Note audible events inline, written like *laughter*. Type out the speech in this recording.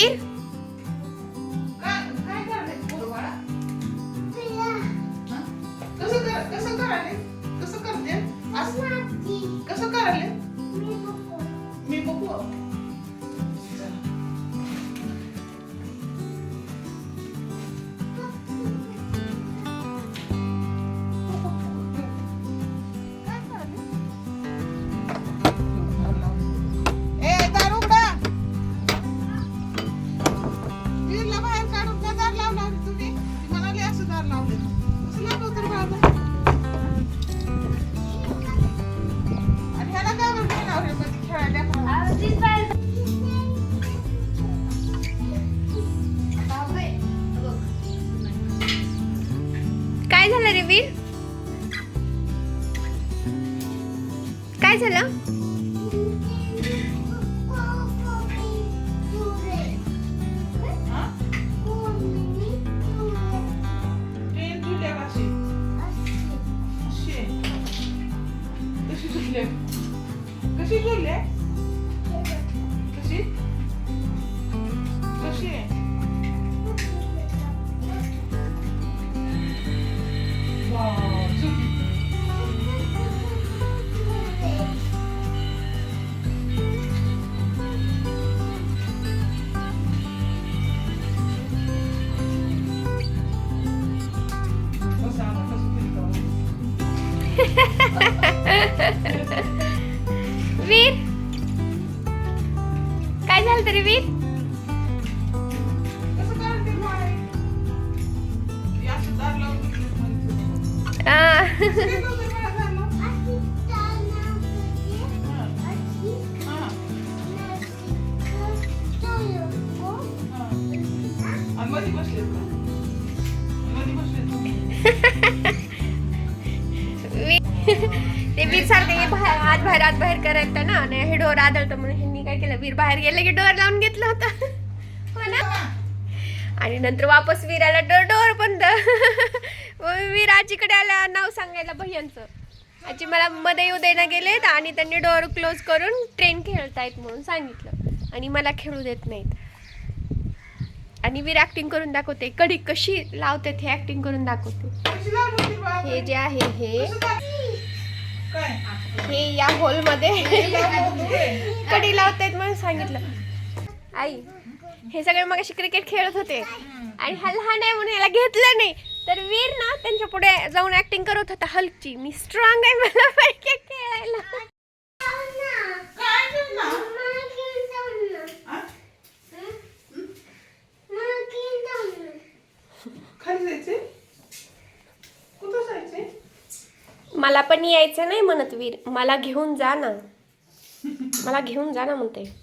वीर कसं कसं करायले कसं करते असं कसं करायले मी बघू. काय झालं रे वीर? काय झालं? हा? ट्रेन कशी अशी *laughs* वीर? काय झालं तरी वीर? कसं *laughs* *laughs* ते वीर सारखे आज बाहेर आज बाहेर आत बाहेर करायचं ना आणि हे डोर आदळतं म्हणून ह्यांनी काय केलं? वीर बाहेर गेलं की डोर लावून घेतला होता. हो ना? आणि नंतर वापस वीर आला डोर डोर बंद *laughs* वीर आजीकडे आला नाव सांगायला भैयांचं आजी मला मध्ये येऊ देणं गेलेत आणि त्यांनी डोअर क्लोज करून ट्रेन खेळतायत म्हणून सांगितलं. आणि मला खेळू देत नाहीत. आणि वीर ऍक्टिंग करून दाखवते. कडी कशी लावते हे ऍक्टिंग करून दाखवते. हे जे आहे हे. हे या हॉलमध्ये कडी लावतायत म्हणून सांगितलं. आई हे सगळे मग क्रिकेट खेळत होते. आणि हा लहान आहे म्हणून याला घेतलं नाही. तर वीर ना त्यांच्या पुढे जाऊन ऍक्टिंग करत होता हलकी मी स्ट्रॉंग आहे मला पाहिजे खेळायला. खाली जायचे कुठं जायचे मला पण यायचं नाही म्हणत वीर. मला घेऊन जा ना. मला घेऊन जा ना म्हणते.